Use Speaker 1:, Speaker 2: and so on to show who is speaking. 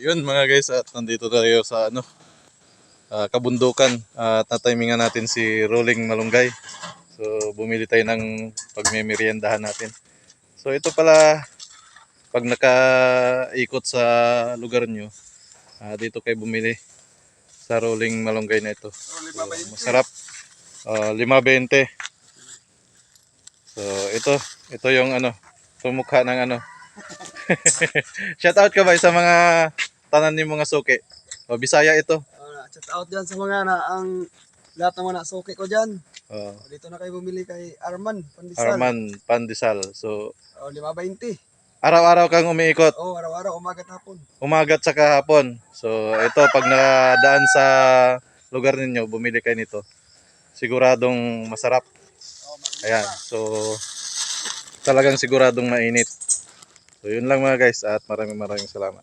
Speaker 1: Yun mga guys, at nandito tayo sa ano, ah, kabundukan at natimingan natin si Rolling Malunggay. So bumili tayo ng pagmemeriendahan natin. So ito pala, pag nakaikot sa lugar nyo, ah, dito kayo bumili sa Rolling Malunggay na ito. So, masarap. Ah, 5.20. So ito, ito yung ano, tumukha ng ano. Shout out ka ba sa mga tanan ni mga suki? O Bisaya ito.
Speaker 2: Uh, shout out dyan sa mga na ang lahat ng mga nasuki ko dyan.
Speaker 1: Oh,
Speaker 2: Dito na kayo bumili kay Arman Pandisal.
Speaker 1: Arman Pandesal. So
Speaker 2: Oh, 520.
Speaker 1: araw-araw kang umiikot,
Speaker 2: Oh, araw-araw umaga at hapon.
Speaker 1: umagat sa kahapon. So ito pag nadaan sa lugar ninyo, bumili kayo nito. Siguradong masarap.
Speaker 2: Ma-
Speaker 1: Ayan. So talagang siguradong mainit. So yun lang mga guys at maraming maraming salamat.